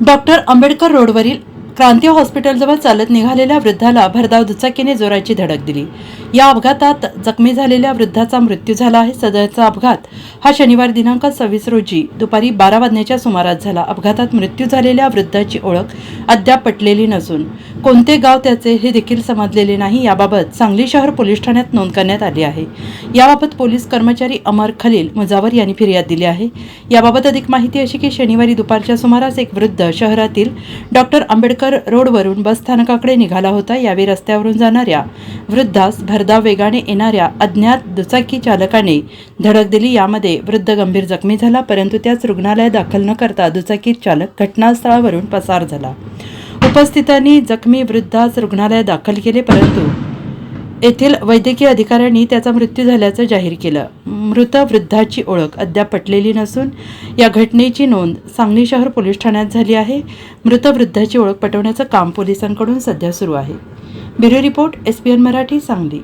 Doctor Ambedkar रोडवरील क्रांती हॉस्पिटलजवळ चालत निघालेल्या वृद्धाला भरधाव दुचाकीने जोराची धडक दिली. या अपघातात जखमी झालेल्या वृद्धाचा मृत्यू झाला आहे. सदरचा अपघात हा शनिवार दिनांक सव्वीस रोजी दुपारी बारा वाजण्याच्या सुमारास झाला. अपघातात मृत्यू झालेल्या वृद्धाची ओळख अद्याप पटलेली नसून कोणते गाव त्याचे हे देखील समजलेले नाही याबाबत सांगली शहर पोलीस ठाण्यात नोंद करण्यात आली आहे. याबाबत पोलीस कर्मचारी अमर खलील मुजावर यांनी फिर्याद दिली आहे. याबाबत अधिक माहिती अशी की शनिवारी दुपारच्या सुमारास एक वृद्ध शहरातील डॉक्टर आंबेडकर रोडवरून बस स्थानकाकडे निघाला होता. यावेळी रस्त्यावरून जाणाऱ्या वृद्धास भरधाव वेगाने येणाऱ्या अज्ञात दुचाकी चालकाने धडक दिली. यामध्ये वृद्ध गंभीर जखमी झाला परंतु त्याच रुग्णालयात दाखल न करता दुचाकी चालक घटनास्थळावरून पसार झाला. उपस्थितांनी जखमी वृद्धास रुग्णालयात दाखल केले परंतु येथील वैद्यकीय अधिकाऱ्यांनी त्याचा मृत्यू झाल्याचं जाहीर केलं. मृत वृद्धाची ओळख अद्याप पटलेली नसून या घटनेची नोंद सांगली शहर पोलीस ठाण्यात झाली आहे. मृत वृद्धाची ओळख पटवण्याचं काम पोलिसांकडून सध्या सुरू आहे. Bureau report S P N Marathi Sangli.